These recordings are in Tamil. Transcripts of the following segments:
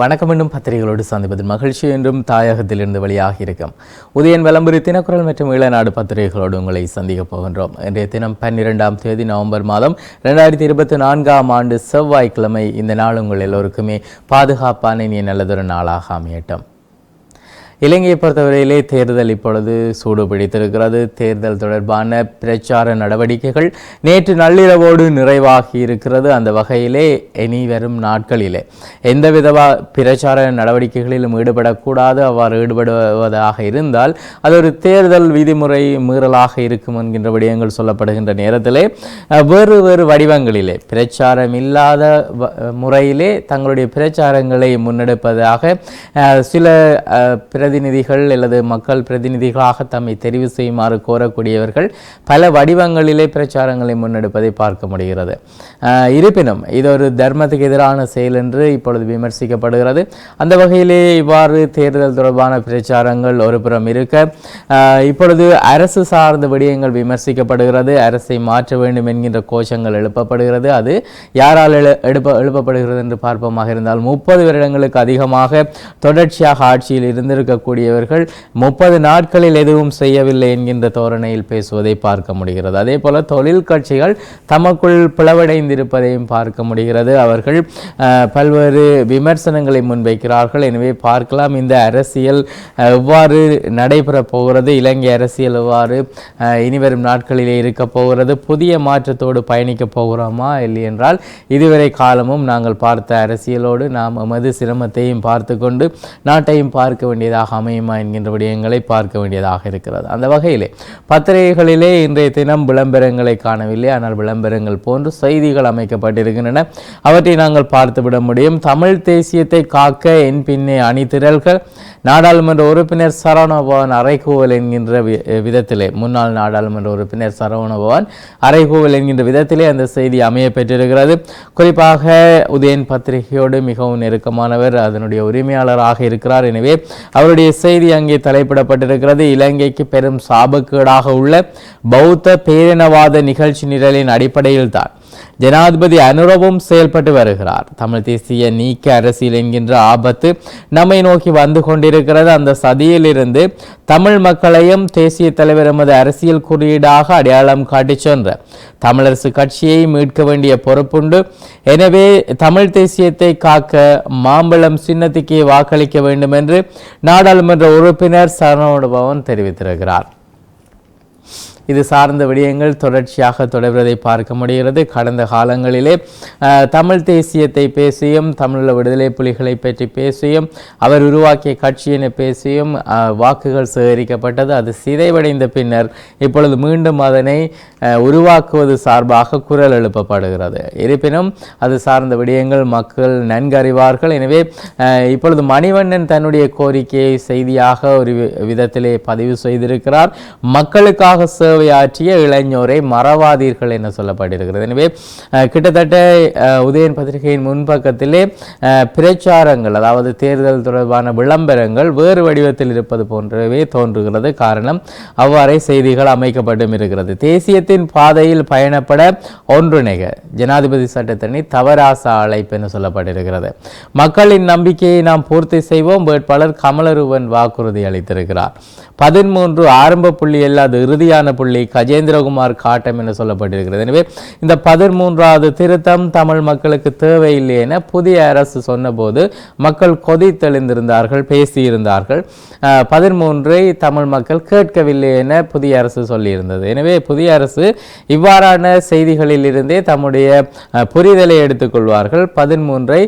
வணக்கம் என்னும் பத்திரிகைகளோடு சந்திப்பதில் மகிழ்ச்சி என்றும் தாயகத்திலிருந்து வெளியாக இருக்கும். உதயன் விளம்பரி தினக்குரல் மற்றும் ஈழநாடு பத்திரிகைகளோடு உங்களை சந்திக்கப் போகின்றோம். இன்றைய தினம் பன்னிரெண்டாம் தேதி நவம்பர் மாதம் ரெண்டாயிரத்தி இருபத்தி நான்காம் ஆண்டு செவ்வாய்க்கிழமை இந்த நாள் உங்கள் எல்லோருக்குமே பாதுகாப்பான இனிய நல்லதொரு நாளாக அமையட்டும். இலங்கையை பொறுத்தவரையிலே தேர்தல் இப்பொழுது சூடு பிடித்திருக்கிறது தேர்தல் தொடர்பான பிரச்சார நடவடிக்கைகள் நேற்று நள்ளிரவோடு நிறைவாகி இருக்கிறது. அந்த வகையிலே இனி வரும் நாட்களிலே எந்த விதமா பிரச்சார நடவடிக்கைகளிலும் ஈடுபடக்கூடாது. அவ்வாறு ஈடுபடுவதாக இருந்தால் அது ஒரு தேர்தல் விதிமுறை மீறலாக இருக்கும் என்கின்ற விடயங்கள் சொல்லப்படுகின்ற நேரத்திலே வேறு வேறு வடிவங்களிலே பிரச்சாரம் இல்லாத முறையிலே தங்களுடைய பிரச்சாரங்களை முன்னெடுப்பதாக சில அஹ், பிரதிநிதிகள் அல்லது மக்கள் பிரதிநிதிகளாக தம்மை தெரிவு செய்யுமாறு கோரக்கூடியவர்கள் பல வடிவங்களிலே பிரச்சாரங்களை முன்னெடுப்பதை பார்க்க முடிகிறது. இருப்பினும் இது ஒரு தர்மத்துக்கு எதிரான செயல் என்று இப்பொழுது விமர்சிக்கப்படுகிறது. அந்த வகையிலே இவ்வாறு தேர்தல் தொடர்பான பிரச்சாரங்கள் ஒரு புறம் இருக்க இப்பொழுது அரசு சார்ந்த விடயங்கள் விமர்சிக்கப்படுகிறது அரசை மாற்ற வேண்டும் என்கின்ற கோஷங்கள் எழுப்பப்படுகிறது அது யாரால் எழு எழுப்ப எழுப்பப்படுகிறது என்று பார்ப்போமாக இருந்தால் முப்பது வருடங்களுக்கு அதிகமாக தொடர்ச்சியாக ஆட்சியில் இருக்கக்கூடியவர்கள் முப்பது நாட்களில் எதுவும் செய்யவில்லை என்கின்ற தோரணையில் பேசுவதை பார்க்க முடிகிறது. அதே போல் தொழில் கட்சிகள் தமக்குள் பிளவடைந்திருப்பதையும் பார்க்க முடிகிறது. அவர்கள் பல்வேறு விமர்சனங்களை முன்வைக்கிறார்கள். எனவே பார்க்கலாம் இந்த அரசியல் எவ்வாறு நடைபெறப் போகிறது? இலங்கை அரசியல் எவ்வாறு இனிவரும் நாட்களிலே இருக்க போகிறது? புதிய மாற்றத்தோடு பயணிக்கப் போகிறோமா? இல்லை என்றால் இதுவரை காலமும் நாங்கள் பார்த்த அரசியலோடு நாம் எமது சிரமத்தையும் பார்த்து கொண்டு நாட்டையும் பார்க்க வேண்டியதாக அமையுமா என்கின்ற விடயங்களை பார்க்க வேண்டியதாக இருக்கிறது. அந்த வகையிலே பத்திரிகைகளிலே இன்றைய தினம் விளம்பரங்களை காணவில்லை. ஆனால் விளம்பரங்கள் போன்று செய்திகள் அமைக்கப்பட்டிருக்கின்றன. அவற்றை நாங்கள் பார்த்துவிட முடியும். தமிழ் தேசியத்தை காக்க என் பின்னே அணிதிரள்கள் நாடாளுமன்ற உறுப்பினர் சரவணபவன் அறைகூவல் என்கின்ற வி- விதத்திலே முன்னாள் நாடாளுமன்ற உறுப்பினர் சரவணபவன் அறைகூவல் என்கின்ற விதத்திலே அந்த செய்தி அமைய பெற்றிருக்கிறது. குறிப்பாக உதயன் பத்திரிகையோடு மிகவும் நெருக்கமானவர் அதனுடைய உரிமையாளராக இருக்கிறார். எனவே அவர் அவருடைய செய்தி அங்கே தலைப்பிடப்பட்டிருக்கிறது. இலங்கைக்கு பெரும் சாபக்கேடாக உள்ள பௌத்த பேரினவாத நிகழ்ச்சி நிரலின் அடிப்படையில் தான் ஜனாதிபதி அனுரவும் செயல்பட்டு வருகிறார். தமிழ் தேசிய நீக்க அரசியல் என்கின்ற ஆபத்து நம்மை நோக்கி வந்து கொண்டிருக்கிறது. அந்த சதியிலிருந்து தமிழ் மக்களையும் தேசிய தலைவர் எமது அரசியல் குறியீடாக அடையாளம் காட்டி சென்ற தமிழரசு கட்சியை மீட்க வேண்டிய பொறுப்புண்டு. எனவே தமிழ் தேசியத்தை காக்க மாம்பழம் சின்னத்துக்கே வாக்களிக்க வேண்டும் என்று நாடாளுமன்ற உறுப்பினர் சரணபவன் தெரிவித்திருக்கிறார். இது சார்ந்த விடயங்கள் தொடர்ச்சியாக தொடர்வதை பார்க்க முடிகிறது. கடந்த காலங்களிலே தமிழ் தேசியத்தை பேசியும் தமிழீழ விடுதலை புலிகளை பற்றி பேசியும் அவர் உருவாக்கிய கட்சியினை பேசியும் வாக்குகள் சேகரிக்கப்பட்டது. அது சிதைவடைந்த பின்னர் இப்பொழுது மீண்டும் அதனை உருவாக்குவது சார்பாக குரல் எழுப்பப்படுகிறது. இருப்பினும் அது சார்ந்த விடயங்கள் மக்கள் நன்கறிவார்கள். எனவே இப்பொழுது மணிவண்ணன் தன்னுடைய கோரிக்கையை செய்தியாக ஒரு வி- விதத்திலே பதிவு செய்திருக்கிறார். மக்களுக்காக சேவையாற்றிய இளைஞரை மறவாதீர்கள் என சொல்லப்பட்டிருக்கிறது. எனவே கிட்டத்தட்ட உதயன் பத்திரிகையின் முன்பக்கத்திலே பிரச்சாரங்கள் அதாவது தேர்தல் தொடர்பான விளம்பரங்கள் வேறு வடிவத்தில் இருப்பது போன்றவே தோன்றுகிறது. காரணம் அவ்வாறே செய்திகள் அமைக்கப்பட்டும் இருக்கிறது. தேசியத்தின் பாதையில் பயணப்பட ஒன்றிணைக. ஜனாதிபதி சட்டத்தினை தவராச அழைப்பு என சொல்லப்பட்டிருக்கிறது. மக்களின் நம்பிக்கையை நாம் பூர்த்தி செய்வோம். வேட்பாளர் கமலருவன் வாக்குறுதி அளித்திருக்கிறார். பதிமூன்று ஆரம்ப புள்ளி அல்லாத இறுதியான புள்ளி கஜேந்திரகுமார் காட்டம் என சொல்லப்பட்டிருக்கிறது. எனவே இந்த பதிமூன்றாவது திருத்தம் தமிழ் மக்களுக்கு தேவையில்லை என புதிய அரசு சொன்னபோது மக்கள் கொதித்தெழுந்திருந்தார்கள் பேசியிருந்தார்கள். பதிமூன்றை தமிழ் மக்கள் கேட்கவில்லை என புதிய அரசு சொல்லியிருந்தது. எனவே புதிய அரசு இவ்வாறான செய்திகளில் இருந்தே தம்முடைய புரிதலை எடுத்துக்கொள்வார்கள். பதிமூன்றை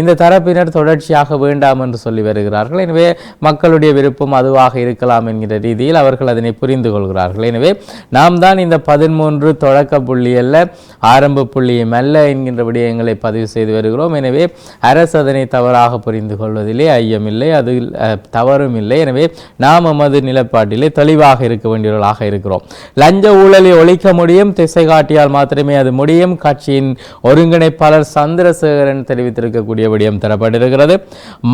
இந்த தரப்பினர் தொடர்ச்சியாக வேண்டாம் என்று சொல்லி வருகிறார்கள். எனவே மக்களுடைய விருப்பம் அதுவாக இருக்கலாம் என்கிற ரீதியில் அவர்கள் அதனை புரிந்து கொள்கிறார்கள். எனவே நாம் தான் இந்த பதிமூன்று தொடக்க புள்ளி அல்ல ஆரம்ப புள்ளியும் அல்ல என்கின்ற விடயங்களை பதிவு செய்து வருகிறோம். எனவே அரசு அதனை தவறாக புரிந்து கொள்வதிலே ஐயமில்லை அது தவறும் இல்லை. எனவே நாம் நமது நிலப்பாட்டிலே தெளிவாக இருக்க வேண்டியவர்களாக இருக்கிறோம். லஞ்ச ஊழலை ஒழிக்க முடியும் திசை காட்டியால் மாத்திரமே அது முடியும். கட்சியின் ஒருங்கிணைப்பாளர் சந்திரசேகரன் தெரிவித்திருக்கக்கூடிய விடயம் தரப்பட்டிருக்கிறது.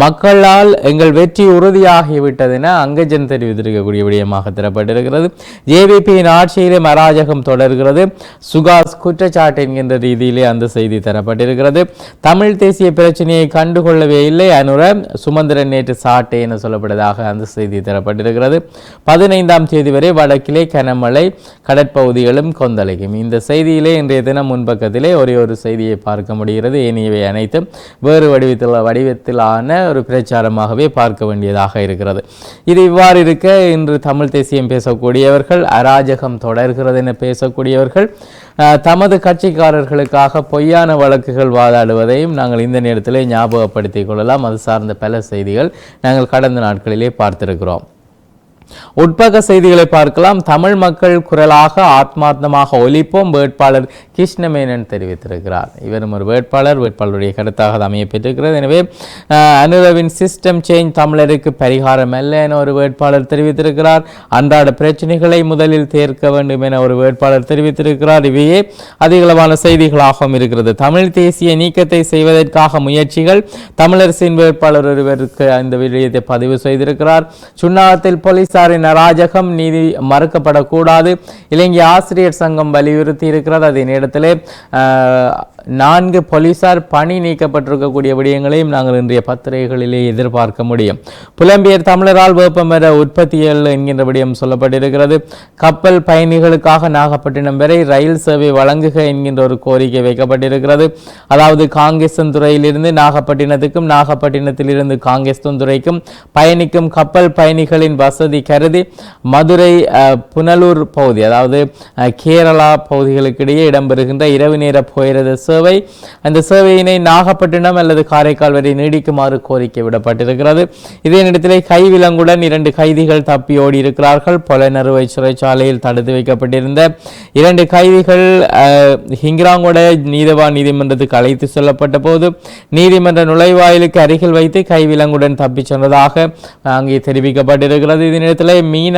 மக்களால் எங்கள் வெற்றி உறுதியாகிவிட்டதென அங்கஜன் தெரிவித்திருக்கக்கூடிய விடயமாக தரப்பட்டிருக்கிறது. ஜேவி பிஜேபியின் ஆட்சியிலே மராஜகம் தொடர்கிறது. சுகாஸ் குற்றச்சாட்டு என்கின்ற ரீதியிலே அந்த செய்தி தரப்பட்டிருக்கிறது. தமிழ் தேசிய பிரச்சனையை கண்டுகொள்ளவே இல்லை. அனுர சுமந்திரன் நேற்று சாட்டை என சொல்லப்படுவதாக அந்த செய்தி தரப்பட்டிருக்கிறது. பதினைந்தாம் தேதி வரை வடக்கிலே கனமழை கடற்பகுதிகளும் கொந்தளிக்கும். இந்த செய்தியிலே இன்றைய தினம் முன்பக்கத்திலே ஒரே ஒரு செய்தியை பார்க்க முடிகிறது. ஏனையவை அனைத்தும் வேறு வடிவத்தில் வடிவத்திலான ஒரு பிரச்சாரமாகவே பார்க்க வேண்டியதாக இருக்கிறது. இது இவ்வாறு இருக்க இன்று தமிழ் தேசியம் பேசக்கூடியவர்கள் அரா அராஜகம் தொடர்கிறது என பேசக்கூடியவர்கள் தமது கட்சிக்காரர்களுக்காக பொய்யான வழக்குகள் வாதாடுவதையும் நாங்கள் இந்த நேரத்திலே ஞாபகப்படுத்திக் கொள்ளலாம். அது சார்ந்த பல செய்திகள் நாங்கள் கடந்த நாட்களிலே பார்த்திருக்கிறோம். உட்பக செய்திகளை பார்க்கலாம். தமிழ் மக்கள் குரலாக ஆத்மார்த்தமாக ஒலிப்போம். வேட்பாளர் கிருஷ்ணமேனன் தெரிவித்திருக்கிறார். இவரும் ஒரு வேட்பாளர். வேட்பாளருடைய கருத்தாக அது அமைய பெற்றிருக்கிறது. எனவே அனுரவின் சிஸ்டம் சேஞ்ச் தமிழருக்கு பரிகாரம் அல்ல என ஒரு வேட்பாளர் தெரிவித்திருக்கிறார். அன்றாட பிரச்சனைகளை முதலில் தீர்க்க வேண்டும் என ஒரு வேட்பாளர் தெரிவித்திருக்கிறார். இவையே அதிகளவான செய்திகளாகவும் இருக்கிறது. தமிழ் தேசிய நீக்கத்தை செய்வதற்காக முயற்சிகள். தமிழரசின் வேட்பாளர் ஒருவருக்கு இந்த விடயத்தை பதிவு செய்திருக்கிறார். சுண்ணாகத்தில் போலீசாரின் அராஜகம் நீதி மறுக்கப்படக்கூடாது. இலங்கை ஆசிரியர் சங்கம் வலியுறுத்தி இருக்கிறது அதே நேரத்தில் நான்கு போலீசார் பணி நீக்கப்பட்டிருக்கக்கூடிய விடயங்களையும் நாங்கள் இன்றைய பத்திரிகைகளிலே எதிர்பார்க்க முடியும். புலம்பெயர் தமிழரால் வேப்பமர உற்பத்தியல் என்கின்ற விடயம் சொல்லப்பட்டிருக்கிறது. கப்பல் பயணிகளுக்காக நாகப்பட்டினம் வரை ரயில் சேவை வழங்குக என்கின்ற ஒரு கோரிக்கை வைக்கப்பட்டிருக்கிறது. அதாவது காங்கேசன் துறையிலிருந்து நாகப்பட்டினத்துக்கும் நாகப்பட்டினத்திலிருந்து காங்கேசன் துறைக்கும் பயணிக்கும் கப்பல் பயணிகளின் வசதி கருதி மதுரை அஹ், புனலூர் பகுதி அதாவது கேரளா பகுதிகளுக்கு இடையே இடம்பெறுகின்ற இரவு நேர போயிரத சேவை. அந்த சேவையினை நாகப்பட்டினம் அல்லது காரைக்கால் வரை நீடிக்குமாறு கோரிக்கை விடப்பட்டிருக்கிறது. இதே நேரத்திலே கைவிலங்குடன் இரண்டு கைதிகள் தப்பி ஓடி இருக்கிறார்கள் பொலனறுவை சிறைச்சாலையில் தடுத்து வைக்கப்பட்டிருந்த இரண்டு கைதிகள் அஹ், நீதவான் நீதிமன்றத்துக்கு அழைத்து செல்லப்பட்ட போது நீதிமன்ற நுழைவாயிலுக்கு அருகில் வைத்து கைவிலங்குடன் தப்பிச் சென்றதாக அங்கே தெரிவிக்கப்பட்டிருக்கிறது. இதனிடத்தில் மீன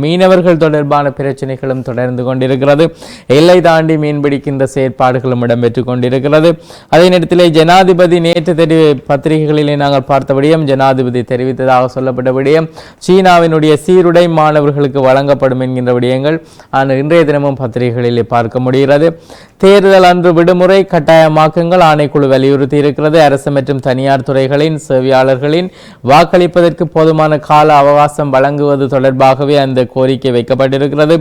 மீனவர்கள் தொடர்பான பிரச்சனைகளும் தொடர்ந்து கொண்டிருக்கிறது. எல்லை தாண்டி மீன்பிடிக்கின்ற செயற்பாடுகளும் இடம்பெற்றுக் கொண்டிருக்கிறது அதே நேரத்தில் ஜனாதிபதி நேற்று தெரிவி பத்திரிகைகளிலே நாங்கள் பார்த்தபடியும் ஜனாதிபதி தெரிவித்ததாக சொல்லப்பட்டபடியும் சீனாவினுடைய சீருடை மாணவர்களுக்கு வழங்கப்படும் என்கின்ற விடயங்கள் ஆனால் இன்றைய தினமும் பத்திரிகைகளிலே பார்க்க முடிகிறது. தேர்தல் அன்று விடுமுறை கட்டாயமாக்குங்கள் ஆணைக்குழு வலியுறுத்தி இருக்கிறது அரசு மற்றும் தனியார் துறைகளின் சேவையாளர்களின் வாக்களிப்பதற்கு போதுமான கால அவகாசம் வழங்குவது தொடர்பாகவே அந்த கோரிக்கை வைக்கப்பட்டிருக்கிறது.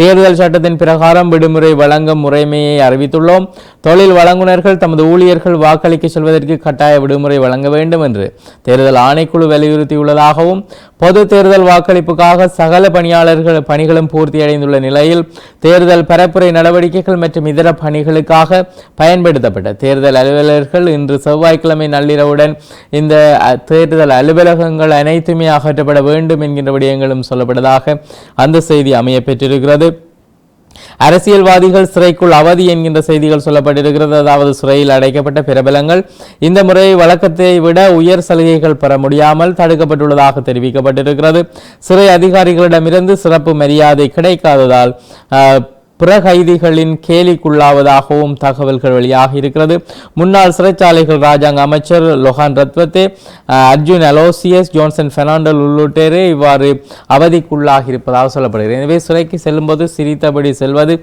தேர்தல் சட்டத்தின் பிரகாரம் விடுமுறை வழங்கும் முறைமையை அறிவித்துள்ளோம். தொழில் வழங்குனர்கள் தமது ஊழியர்கள் வாக்களிக்க செல்வதற்கு கட்டாய விடுமுறை வழங்க வேண்டும் என்று தேர்தல் ஆணைக்குழு வலியுறுத்தியுள்ளதாகவும் பொது தேர்தல் வாக்களிப்புக்காக சகல பணியாளர்கள் பணிகளும் பூர்த்தியடைந்துள்ள நிலையில் தேர்தல் பரப்புரை நடவடிக்கைகள் மற்றும் இதர பணிகளுக்காக பயன்படுத்தப்பட்ட தேர்தல் அலுவலர்கள் இன்று செவ்வாய்க்கிழமை நள்ளிரவுடன் இந்த தேர்தல் அலுவலகங்கள் அனைத்துமே அகற்றப்பட வேண்டும் என்கின்ற விடயங்களும் சொல்லப்பட்டதாக அந்த செய்தி அமைய பெற்றிருக்கிறது. அரசியல்வாதிகள் சிறைக்குள் அவதி என்கின்ற செய்திகள் சொல்லப்பட்டிருக்கிறது. அதாவது சிறையில் அடைக்கப்பட்ட பிரபலங்கள் இந்த முறை வழக்கத்தை விட உயர் சலுகைகள் பெற முடியாமல் தடுக்கப்பட்டுள்ளதாக தெரிவிக்கப்பட்டிருக்கிறது. சிறை அதிகாரிகளிடமிருந்து சிறப்பு மரியாதை கிடைக்காததால் பிற கைதிகளின் கேலிக்குள்ளாவதாகவும் தகவல்கள் வெளியாக இருக்கிறது. முன்னாள் சிறைச்சாலைகள் ராஜாங்க அமைச்சர் லொஹான் ரத்வத்தே அர்ஜுன் அலோசியஸ் ஜோன்சன் பெர்னாண்டல் உள்ளிட்டோரே இவ்வாறு அவதிக்குள்ளாக இருப்பதாக சொல்லப்படுகிறது. எனவே சிறைக்கு செல்லும்போது சிரித்தபடி செல்வது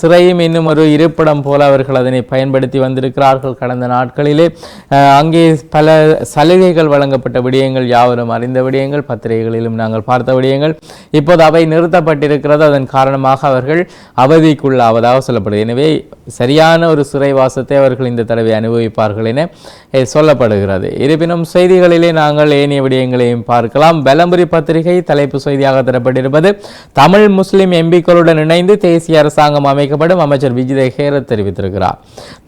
சிறையும் இன்னும் ஒரு இருப்பிடம் போல அவர்கள் அதனை பயன்படுத்தி வந்திருக்கிறார்கள் கடந்த நாட்களிலே. அங்கே பல சலுகைகள் வழங்கப்பட்ட விடயங்கள் யாவரும் அறிந்த விடயங்கள் பத்திரிகைகளிலும் நாங்கள் பார்த்த விடயங்கள். இப்போது அவை நிறுத்தப்பட்டிருக்கிறது. அதன் காரணமாக அவர்கள் அவதிக்குள்ளாவதாக சொல்லப்படுது எனவே சரியான ஒரு சிறைவாசத்தை அவர்கள் இந்த தடவை அனுபவிப்பார்கள் என சொல்லப்படுகிறது. இருப்பினும் செய்திகளிலே நாங்கள் ஏனைய விடயங்களையும் பார்க்கலாம். பலம்புரி பத்திரிகை தலைப்பு செய்தியாக தரப்பட்டிருப்பது தமிழ் முஸ்லிம் எம்பிக்களுடன் இணைந்து தேசிய அரசாங்கம் அமைக்கப்படும் அமைச்சர் விஜய் ஹேரத் தெரிவித்திருக்கிறார்.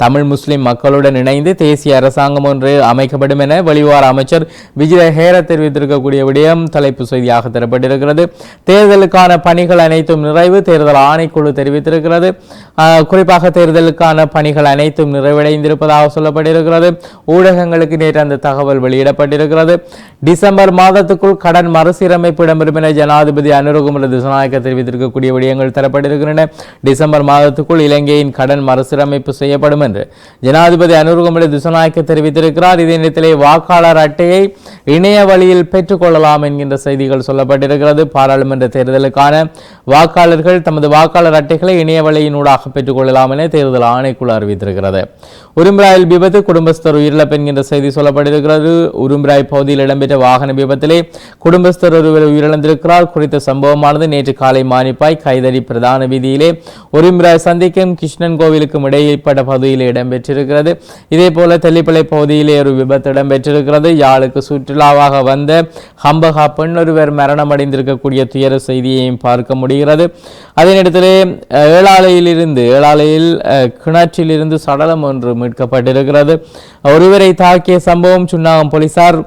தமிழ் முஸ்லிம் மக்களுடன் இணைந்து தேசிய அரசாங்கம் ஒன்று அமைக்கப்படும் என வெளிவார அமைச்சர் விஜய் ஹேரத் தெரிவித்திருக்கக்கூடிய விடயம் தலைப்பு செய்தியாக தரப்பட்டிருக்கிறது. தேர்தலுக்கான பணிகள் அனைத்தும் நிறைவு. தேர்தல் ஆணைக்குழு தெரிவித்திருக்கிறது. குறிப்பாக தேர்தலுக்கான பணிகள் அனைத்தும் நிறைவடைந்திருப்பதாக சொல்லப்பட்டிருக்கிறது. ஊடகங்களுக்கு நேற்று அந்த தகவல் வெளியிடப்பட்டிருக்கிறது. டிசம்பர் மாதத்துக்குள் கடன் மறுசீரமைப்பு இடம்பெறும் என ஜனாதிபதி அனுரகுமர திசநாயக்க தெரிவித்திருக்கக்கூடிய விடயங்கள் தரப்பட்டிருக்கின்றன. டிசம்பர் மாதத்துக்குள் இலங்கையின் கடன் மறுசீரமைப்பு செய்யப்படும் என்று ஜனாதிபதி அனுரகுமர திசநாயக்க தெரிவித்திருக்கிறார். இதே நேரத்திலே வாக்காளர் அட்டையை இணைய வழியில் பெற்றுக்கொள்ளலாம் என்கின்ற செய்திகள் சொல்லப்பட்டிருக்கிறது. பாராளுமன்ற தேர்தலுக்கான வாக்காளர்கள் தமது வாக்காளர் அட்டை அட்டைகளை இணையவழியினூடாக பெற்றுக்கொள்ளலாம் என தேர்தல் ஆணைக்குழு அறிவித்திருக்கிறது. உரும்பிராயில் விபத்து குடும்பஸ்தர் உயிரிழப்பு என்கின்ற செய்தி சொல்லப்பட்டிருக்கிறது. உரும்பிராய் பகுதியில் இடம்பெற்ற வாகன விபத்திலே குடும்பஸ்தர் ஒருவர் உயிரிழந்திருக்கிறார். குறித்த சம்பவமானது நேற்று காலை மானிப்பாய் கைதடி பிரதான வீதியிலே உரும்பிராய் சந்திக்கும் கிருஷ்ணன் கோவிலுக்கும் இடையேப்பட்ட பகுதியில் இடம்பெற்றிருக்கிறது. இதே போல தெல்லிப்பளை பகுதியிலே ஒரு விபத்து இடம்பெற்றிருக்கிறது. யாழுக்கு சுற்றுலாவாக வந்த ஹம்பகா பெண் ஒருவர் மரணமடைந்திருக்கக்கூடிய துயர செய்தியையும் பார்க்க முடிகிறது. அதே நேரத்திலே ஏழாலையிலிருந்து ஏழாலையில் கிணற்றிலிருந்து சடலம் ஒன்று மீட்கப்பட்டிருக்கிறது. ஒருவரை தாக்கிய சம்பவம் சுன்னாகம் போலீசார்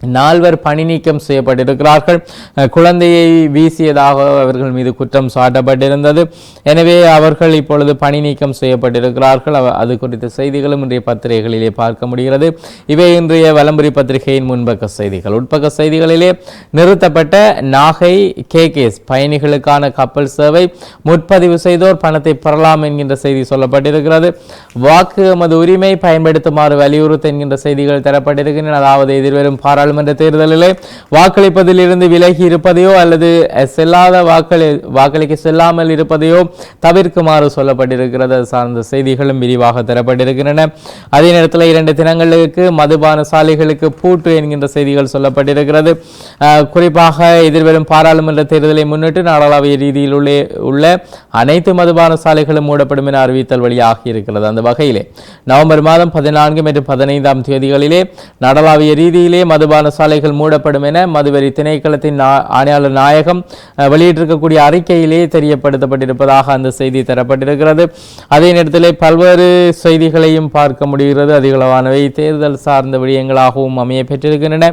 நால்வர் பணி நீக்கம் செய்யப்பட்டிருக்கிறார்கள். குழந்தையை வீசியதாக அவர்கள் மீது குற்றம் சாட்டப்பட்டிருந்தது. எனவே அவர்கள் இப்பொழுது பணி நீக்கம் செய்யப்பட்டிருக்கிறார்கள். அவ- அது குறித்த செய்திகளும் இன்றைய பத்திரிகைகளிலே பார்க்க முடிகிறது. இவை இன்றைய வலம்புரி பத்திரிகையின் முன்பக்க செய்திகள். உட்பக்க செய்திகளிலே நிறுத்தப்பட்ட நாகை கேகேஸ் பயணிகளுக்கான கப்பல் சேவை முற்பதிவு செய்தோர் பணத்தை பெறலாம் என்கின்ற செய்தி சொல்லப்பட்டிருக்கிறது. வாக்கு எமது உரிமை பயன்படுத்துமாறு வலியுறுத்த என்கின்ற செய்திகள் தரப்பட்டிருக்கின்றன. அதாவது எதிர்வரும் பாராளுமன்ற தேர்தலிலே வாக்களிப்பதில் இருந்து விலகி இருப்பதையோ அல்லது செல்லாத வாக்களி வாக்களிக்க செல்லாமல் இருப்பதையோ தவிர்க்குமாறு சொல்லப்பட்டிருக்கிறது. அது சார்ந்த செய்திகளும் விரிவாக தரப்பட்டிருக்கின்றன. அதே நேரத்தில் இரண்டு தினங்களுக்கு மதுபான சாலைகளுக்கு பூட்டு என்கின்ற செய்திகள் சொல்லப்பட்டிருக்கிறது. குறிப்பாக எதிர்வரும் பாராளுமன்ற தேர்தலை முன்னிட்டு நாடாளாவிய ரீதியில் உள்ள உள்ள அனைத்து மதுபான சாலைகளும் மூடப்படும் என அறிவித்தல் வழியாகி இருக்கிறது. அந்த வகையிலே நவம்பர் மாதம் பதினான்கு மற்றும் பதினைந்தாம் தேதிகளிலே நாடாளாவிய ரீதியிலே மதுபான சாலைகள் மூடப்படும் என மதுவரி திணைக்களத்தின் ஆணையாளர் நாயகம் வெளியிட்டிருக்கக்கூடிய அறிக்கையிலே தெரியப்படுத்தப்பட்டிருப்பதாக அந்த செய்தி தரப்பட்டிருக்கிறது. அதே நேரத்தில் பல்வேறு செய்திகளையும் பார்க்க முடிகிறது. அதிகளவானவை தேர்தல் சார்ந்த விடயங்களாகவும் அமைய பெற்றிருக்கின்றன.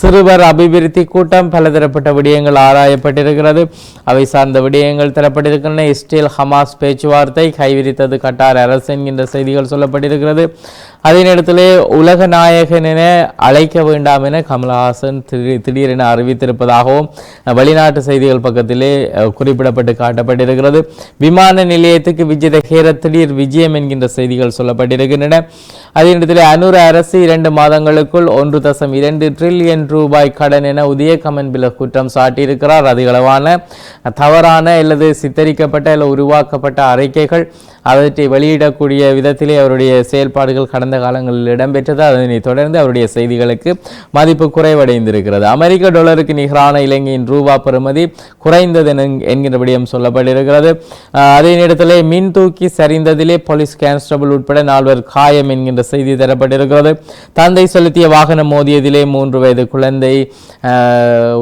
சிறுவர் அபிவிருத்தி கூட்டம் பலதரப்பட்ட விடயங்கள் ஆராயப்பட்டிருக்கிறது. அவை சார்ந்த விடயங்கள் தரப்பட்டிருக்கின்றன. இஸ்ரேல் ஹமாஸ் பேச்சுவார்த்தை கைவிரித்தது கட்டார் அரசு என்கின்ற செய்திகள் சொல்லப்பட்டிருக்கிறது. அதே நேரத்தில் உலக நாயகன் என அழைக்க வேண்டாம் என கமலஹாசன் திடீர் திடீரென அறிவித்திருப்பதாகவும் வெளிநாட்டு செய்திகள் பக்கத்திலே குறிப்பிடப்பட்டு காட்டப்பட்டிருக்கிறது. விமான நிலையத்துக்கு விஜித ஹேர திடீர் விஜயம் என்கின்ற செய்திகள் சொல்லப்பட்டிருக்கின்றன. அதே நேரத்தில் அனுர அரசு இரண்டு மாதங்களுக்குள் ஒன்று தசம் இரண்டு ட்ரில்லியன் ரூபாய் கடன் என உதய கமன்பில குற்றம் சாட்டியிருக்கிறார். அதிகளவான தவறான அல்லது சித்தரிக்கப்பட்ட அல்லது உருவாக்கப்பட்ட அறிக்கைகள் அவற்றை வெளியிடக்கூடிய விதத்திலே அவருடைய செயல்பாடுகள் கடந்த காலங்களில் இடம்பெற்றது. அதனை தொடர்ந்து அவருடைய செய்திகளுக்கு மதிப்பு குறைவடைந்திருக்கிறது. அமெரிக்க டாலருக்கு நிகரான இலங்கையின் ரூபா பெறுமதி குறைந்தது என- என்கிற விடயம் சொல்லப்பட்டிருக்கிறது. அதே நேரத்திலே மின் தூக்கி சரிந்ததிலே போலீஸ் கான்ஸ்டபிள் உட்பட நால்வர் காயம் என்கின்ற செய்தி தரப்பட்டிருக்கிறது. தந்தை செலுத்திய வாகனம் மோதியதிலே மூன்று வயது குழந்தை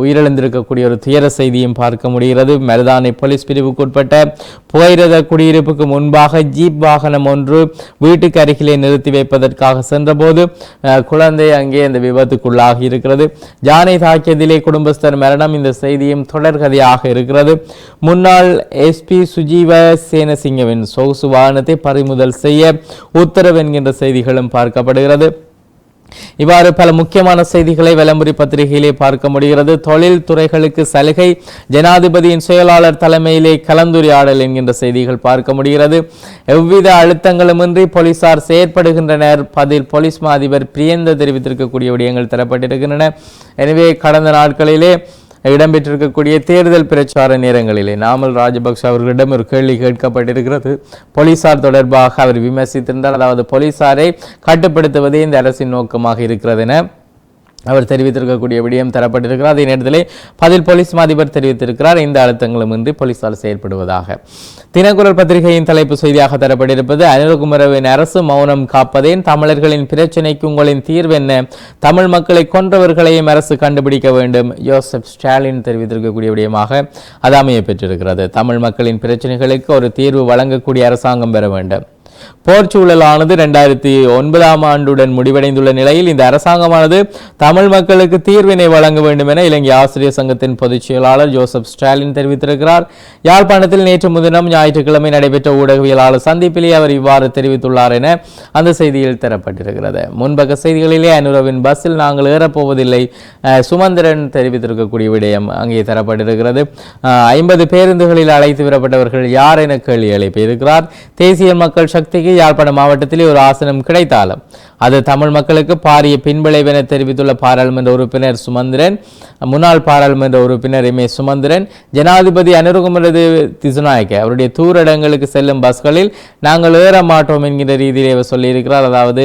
உயிரிழந்திருக்கக்கூடிய ஒரு துயர செய்தியும் பார்க்க முடிகிறது. மருதானை போலீஸ் பிரிவுக்குட்பட்ட புகையிரத குடியிருப்புக்கு முன்பாக ஜீப் வாகனம் ஒன்று வீட்டுக்கு அருகிலே நிறுத்தி வைப்பதற்காக சென்றபோது குழந்தை அங்கே அந்த விபத்துக்குள்ளாகி இருக்கிறது. ஜானை தாக்கியதிலே குடும்பஸ்தர் மரணம். இந்த செய்தியும் தொடர்கதையாக இருக்கிறது. முன்னாள் எஸ்பி சுஜீவ சேனசிங்கவின் சொகுசு வாகனத்தை பறிமுதல் செய்ய உத்தரவு என்கின்ற செய்திகளும் பார்க்கப்படுகிறது. இவ்வாறு பல முக்கியமான செய்திகளை விளம்பரி பத்திரிகையிலே பார்க்க முடிகிறது. தொழில் துறைகளுக்கு சலுகை ஜனாதிபதியின் செயலாளர் தலைமையிலே கலந்துரையாடல் என்கின்ற செய்திகள் பார்க்க முடிகிறது. எவ்வித அழுத்தங்களுமின்றி போலீசார் செயற்படுகின்றனர். பதில் போலீஸ் மா அதிபர் பிரியந்த தெரிவித்திருக்கக்கூடிய விடயங்கள் தரப்பட்டிருக்கின்றன. எனவே கடந்த நாட்களிலே இடம்பெற்றிருக்கக்கூடிய தேர்தல் பிரச்சார நேரங்களிலே நாமல் ராஜபக்ஷ அவர்களிடம் ஒரு கேள்வி கேட்கப்பட்டிருக்கிறது. போலீசார் தொடர்பாக அவர் விமர்சித்திருந்தார். அதாவது போலீசாரை கட்டுப்படுத்துவதே இந்த அரசின் நோக்கமாக இருக்கிறது என அவர் தெரிவித்திருக்கக்கூடிய விடயம் தரப்பட்டிருக்கிறார். அதே நேரத்தில் பதில் போலீஸ் மாதிபர் தெரிவித்திருக்கிறார். இந்த அழுத்தங்களும் இன்றி போலீசார் செயல்படுவதாக தினக்குரல் பத்திரிகையின் தலைப்பு செய்தியாக தரப்பட்டிருப்பது அனிலகுமரவின் அரசு மௌனம் காப்பதேன் தமிழர்களின் பிரச்சினைக்கு உங்களின் தீர்வு என்ன தமிழ் மக்களை கொன்றவர்களையும் அரசு கண்டுபிடிக்க வேண்டும் யோசப் ஸ்டாலின் தெரிவித்திருக்கக்கூடிய விடயமாக அது அமைய பெற்றிருக்கிறது. தமிழ் மக்களின் பிரச்சனைகளுக்கு ஒரு தீர்வு வழங்கக்கூடிய அரசாங்கம் பெற வேண்டும். போர்ச்சூழலானது ரெண்டாயிரத்தி ஒன்பதாம் ஆண்டுடன் முடிவடைந்துள்ள நிலையில் இந்த அரசாங்கமானது தமிழ் மக்களுக்கு தீர்வினை வழங்க வேண்டும் என இலங்கை ஆசிரியர் சங்கத்தின் பொதுச் செயலாளர் ஜோசப் ஸ்டாலின் தெரிவித்திருக்கிறார். யாழ்ப்பாணத்தில் நேற்று முதினம் ஞாயிற்றுக்கிழமை நடைபெற்ற ஊடகவியலாளர் சந்திப்பிலே அவர் இவ்வாறு தெரிவித்துள்ளார் என அந்த செய்தியில் தரப்பட்டிருக்கிறது. முன்பக்க செய்திகளிலே அனுரவின் பஸ்ஸில் நாங்கள் ஏறப்போவதில்லை சுமந்திரன் தெரிவித்திருக்கக்கூடிய விடயம் அங்கே தரப்பட்டிருக்கிறது. ஐம்பது பேருந்துகளில் அழைத்து வரப்பட்டவர்கள் யார் என கேள்வி எழுப்பியிருக்கிறார். தேசிய மக்கள் சக்தி சக்திக்கு யாழ்ப்பாணம் மாவட்டத்திலே ஒரு ஆசனம் கிடைத்தாலும் அது தமிழ் மக்களுக்கு பாரிய பின்விளைவென தெரிவித்துள்ள பாராளுமன்ற உறுப்பினர் சுமந்திரன் முன்னாள் பாராளுமன்ற உறுப்பினர் எம் ஏ சுமந்திரன் ஜனாதிபதி அனுருகுமரது திசுநாயக்க அவருடைய தூரடங்களுக்கு செல்லும் பஸ்களில் நாங்கள் ஏற மாட்டோம் என்கிற ரீதியில் அவர் சொல்லியிருக்கிறார். அதாவது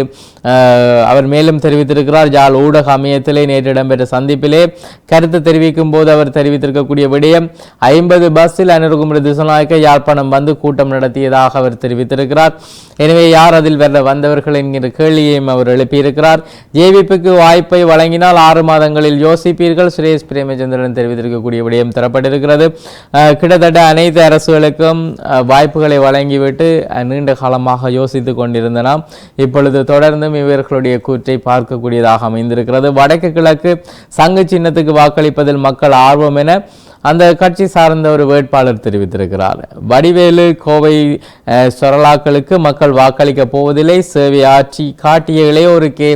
அவர் மேலும் தெரிவித்திருக்கிறார் ஜால் ஊடக அமையத்திலே நேற்று இடம்பெற்ற சந்திப்பிலே கருத்து தெரிவிக்கும் போது அவர் தெரிவித்திருக்கக்கூடிய விடயம் ஐம்பது பஸ்ஸில் அனுருகுமர திசுநாயக்க யாழ்ப்பாணம் வந்து கூட்டம் நடத்தியதாக அவர் தெரிவித்திருக்கிறார். எனவே யார் அதில் வர வந்தவர்கள் என்கிற கேள்வியையும் அவர் எழுப்பியிருக்கிறார். ஜேவிபிக்கு வாய்ப்பை வழங்கினால் ஆறு மாதங்களில் யோசிப்பீர்கள். சுரேஷ் பிரேமச்சந்திரன் தெரிவித்திருக்கக்கூடிய விடயம் தரப்பட்டிருக்கிறது. அஹ், கிட்டத்தட்ட அனைத்து அரசுகளுக்கும் அஹ், வாய்ப்புகளை வழங்கிவிட்டு நீண்ட காலமாக யோசித்துக் கொண்டிருந்தனாம். இப்பொழுது தொடர்ந்தும் இவர்களுடைய கூற்றை பார்க்கக்கூடியதாக அமைந்திருக்கிறது. வடக்கு கிழக்கு சங்கு சின்னத்துக்கு வாக்களிப்பதில் மக்கள் ஆர்வம் என அந்த கட்சி சார்ந்த ஒரு வேட்பாளர் தெரிவித்திருக்கிறார். வடிவேலு கோவை சுரலாக்களுக்கு சொரலாக்களுக்கு மக்கள் வாக்களிக்க போவதில்லை. சேவை ஆட்சி காட்டிய இளையோருக்கே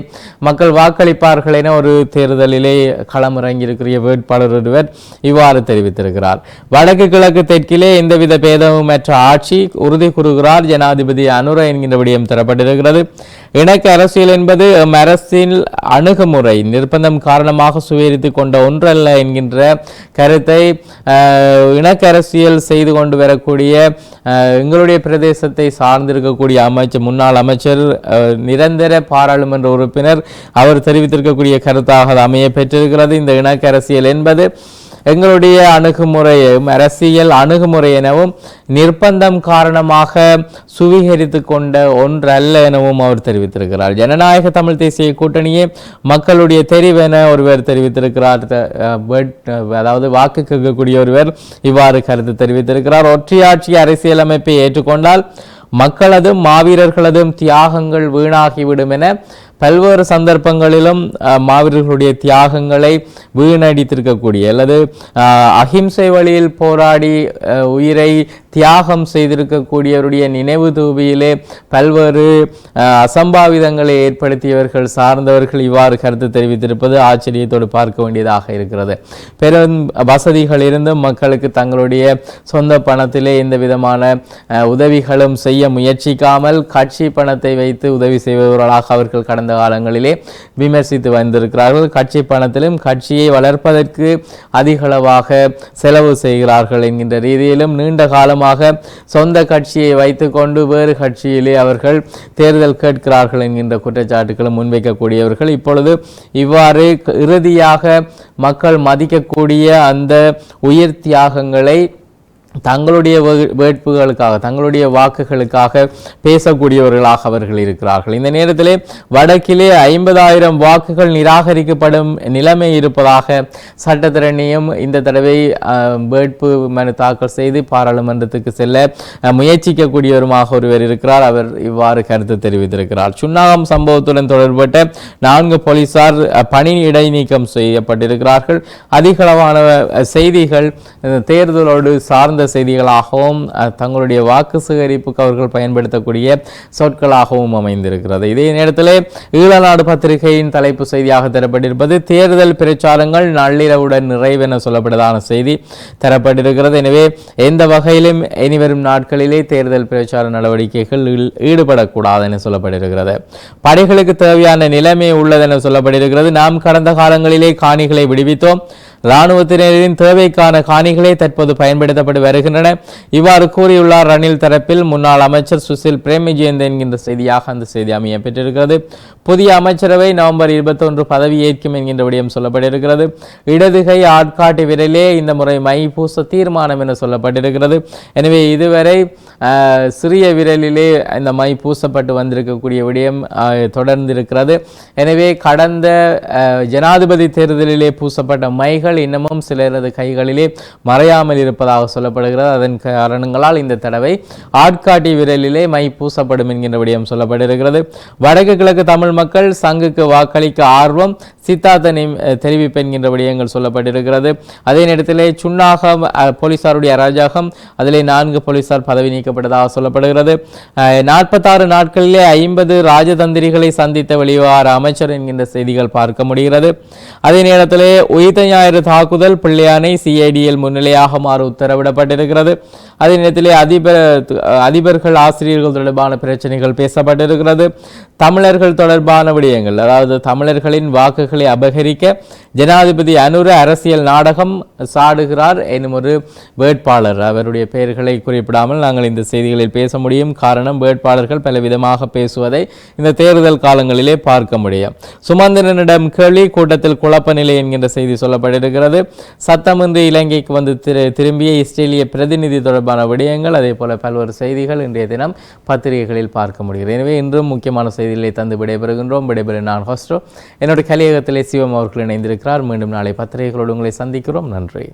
மக்கள் வாக்களிப்பார்கள் என ஒரு தேர்தலிலே களமிறங்கியிருக்கிற வேட்பாளர் ஒருவர் இவ்வாறு தெரிவித்திருக்கிறார். வடக்கு கிழக்கு தெற்கிலே எந்தவித பேதமுமற்ற ஆட்சி உறுதி கூறுகிறார். ஜனாதிபதி அனுர என்கின்ற விடயம் தரப்பட்டிருக்கிறது. இணக்க அரசியல் என்பது எம் அரசின் அணுகுமுறை நிர்பந்தம் காரணமாக சுவீரித்து கொண்ட ஒன்றல்ல என்கின்ற கருத்தை அஹ், இணக்க அரசியல் செய்து கொண்டு வரக்கூடிய அஹ், எங்களுடைய பிரதேசத்தை சார்ந்திருக்கக்கூடிய அமைச்சர் முன்னாள் அமைச்சர் அஹ், நிரந்தர பாராளுமன்ற உறுப்பினர் அவர் தெரிவித்திருக்கக்கூடிய கருத்தாக அமைய பெற்றிருக்கிறது. இந்த இணக்க அரசியல் என்பது எங்களுடைய அணுகுமுறையும் அரசியல் அணுகுமுறை எனவும் நிர்பந்தம் காரணமாக சுவீகரித்து கொண்ட ஒன்றல்ல எனவும் அவர் தெரிவித்திருக்கிறார். ஜனநாயக தமிழ் தேசிய கூட்டணியே மக்களுடைய தெரிவென ஒருவர் தெரிவித்திருக்கிறார். அதாவது வாக்கு கேட்கக்கூடிய ஒருவர் இவ்வாறு கருத்து தெரிவித்திருக்கிறார். ஒற்றையாட்சி அரசியலமைப்பை ஏற்றுக்கொண்டால் மக்களதும் மாவீரர்களதும் தியாகங்கள் வீணாகிவிடும் என பல்வேறு சந்தர்ப்பங்களிலும் மாவீரர்களுடைய தியாகங்களை வீணடித்திருக்கக்கூடிய அல்லது அஹிம்சை அகிம்சை வழியில் போராடி உயிரை தியாகம் செய்திருக்கக்கூடியவருடைய நினைவு தூபியிலே பல்வேறு அசம்பாவிதங்களை ஏற்படுத்தியவர்கள் சார்ந்தவர்கள் இவ்வாறு கருத்து தெரிவித்திருப்பது ஆச்சரியத்தோடு பார்க்க வேண்டியதாக இருக்கிறது. பெரும் வசதிகள் இருந்தும் மக்களுக்கு தங்களுடைய சொந்த பணத்திலே எந்த விதமான உதவிகளும் செய்ய முயற்சிக்காமல் கட்சி பணத்தை வைத்து உதவி செய்பவர்களாக அவர்கள் கடந்த காலங்களிலே விமர்சித்து வந்திருக்கிறார்கள். கட்சி பணத்திலும் கட்சியை வளர்ப்பதற்கு அதிகளவாக செலவு செய்கிறார்கள் என்கின்ற ரீதியிலும் நீண்ட காலமாக சொந்த கட்சியை வைத்துக்கொண்டு வேறு கட்சியிலே அவர்கள் தேர்தல் கேட்கிறார்கள் என்கின்ற குற்றச்சாட்டுகளும் முன்வைக்கக்கூடியவர்கள். இப்பொழுது இவ்வாறு இறுதியாக மக்கள் மதிக்கக்கூடிய அந்த உயிர் தியாகங்களை தங்களுடைய வேட்புகளுக்காக தங்களுடைய வாக்குகளுக்காக பேசக்கூடியவர்களாக அவர்கள் இருக்கிறார்கள். இந்த நேரத்திலே வடக்கிலே ஐம்பதாயிரம் வாக்குகள் நிராகரிக்கப்படும் நிலைமை இருப்பதாக சட்டத்திறனையும் இந்த தடவை வேட்பு மனு தாக்கல் செய்து பாராளுமன்றத்துக்கு செல்ல முயற்சிக்கக்கூடியவருமாக ஒருவர் இருக்கிறார். அவர் இவ்வாறு கருத்து தெரிவித்திருக்கிறார். சுன்னாகம் சம்பவத்துடன் தொடர்பட்ட நான்கு போலீசார் பணி இடைநீக்கம் செய்யப்பட்டிருக்கிறார்கள். அதிகளவான செய்திகள் தேர்தலோடு சார்ந்த செய்திகளாகவும் தங்களுடைய வாக்கு சேகரிப்புக்கு அவர்கள் பயன்படுத்தக்கூடிய சொற்களாகவும் அமைந்திருக்கிறது. இதே நேரத்திலே ஈழநாடு பத்திரிகையின் தலைப்பு செய்தியாக தரப்பட்டிருப்பது தேர்தல் பிரச்சாரங்கள் நள்ளிரவுடன் நிறைவென சொல்லப்பட்டதான செய்தி தரப்பட்டிருக்கிறது. எனவே எந்த வகையிலும் இனிவரும் நாட்களிலே தேர்தல் பிரச்சார நடவடிக்கைகள் ஈடுபடக்கூடாது என சொல்லப்பட்டிருக்கிறது. படைகளுக்கு தேவையான நிலைமை உள்ளதென சொல்லப்பட்டிருக்கிறது. நாம் கடந்த காலங்களிலே காணிகளை விடுவித்தோம். இராணுவத்தினரின் தேவைக்கான காணிகளே தற்போது பயன்படுத்தப்பட்டு வருகின்றன. இவ்வாறு கூறியுள்ளார். ரணில் தரப்பில் முன்னாள் அமைச்சர் சுசில் பிரேமிஜயந்த் என்கின்ற செய்தியாக அந்த செய்தி அமைய பெற்றிருக்கிறது. புதிய அமைச்சரவை நவம்பர் இருபத்தொன்று பதவியேற்கும் என்கின்ற விடயம் சொல்லப்பட்டிருக்கிறது. இடதுகை ஆட்காட்டி விரலே இந்த முறை மை பூச தீர்மானம் என சொல்லப்பட்டிருக்கிறது. எனவே இதுவரை சிறிய விரலிலே இந்த மை பூசப்பட்டு வந்திருக்கக்கூடிய விடயம் தொடர்ந்து இருக்கிறது எனவே கடந்த ஜனாதிபதி தேர்தலிலே பூசப்பட்ட மைகள் தடயங்கள் இன்னமும் சிலரது கைகளிலே மறையாமல் இருப்பதாக சொல்லப்படுகிறது. அதன் காரணங்களால் இந்த தடவை ஆட்காட்டி விரலிலே மை பூசப்படும் என்கின்ற விடயம் சொல்லப்பட்டிருக்கிறது வடக்கு கிழக்கு தமிழ் மக்கள் சங்குக்கு வாக்களிக்க ஆர்வம் சித்தார்த்த தெரிவிப்பு என்கின்ற விடயங்கள் சொல்லப்பட்டிருக்கிறது. அதே நேரத்திலே சுன்னாகம் போலீசாருடைய அராஜகம் அதிலே நான்கு போலீசார் பதவி நீக்கப்பட்டதாக சொல்லப்படுகிறது. நாற்பத்தாறு நாட்களிலே ஐம்பது ராஜதந்திரிகளை சந்தித்த வெளிவார அமைச்சர் என்கின்ற செய்திகள் பார்க்க முடிகிறது. அதே நேரத்திலே உயிர்த்த ஞாயிறு தாக்குதல் பிள்ளையானை சிஐடிஎல் முன்னிலையாக மாற உத்தரவிடப்பட்டிருக்கிறது. அதே நேரத்திலே அதிபர் அதிபர்கள் ஆசிரியர்கள் தொடர்பான பிரச்சனைகள் பேசப்பட்டிருக்கிறது. தமிழர்கள் தொடர்பான விடயங்கள் அதாவது தமிழர்களின் வாக்குகள் அபகரிக்க ஜனாதிபதி அனுர அரசியல் நாடகம் சாடுகிறார் எனும் ஒரு வேட்பாளர். அவருடைய பெயர்களை குறிப்பிடாமல் நாங்கள் இந்த செய்திகளில் பேச முடியும். காரணம் வேட்பாளர்கள் பலவிதமாக பேசுவதை இந்த தேர்தல் காலங்களிலே பார்க்க முடியும். சுமந்திரனிடம் கேள்வி கூட்டத்தில் குழப்ப நிலை என்கின்ற செய்தி சொல்லப்பட்டிருக்கிறது. சத்தமின்றி இலங்கைக்கு வந்து திரு திரும்பிய இஸ்ரேலிய பிரதிநிதி தொடர்பான விடயங்கள் அதே போல பல்வேறு செய்திகள் இன்றைய தினம் பத்திரிகைகளில் பார்க்க முடிகிறது. எனவே இன்றும் முக்கியமான செய்திகளை தந்து விடைபெறுகின்றோம். விடைபெறும் நான் ஹோஸ்டோ என்னோட நேரத்தில் சிவம் அவர்கள் இணைந்திருக்கிறார். மீண்டும் நாளை பத்திரிகைகளோடு உங்களை சந்திக்கிறோம். நன்றி.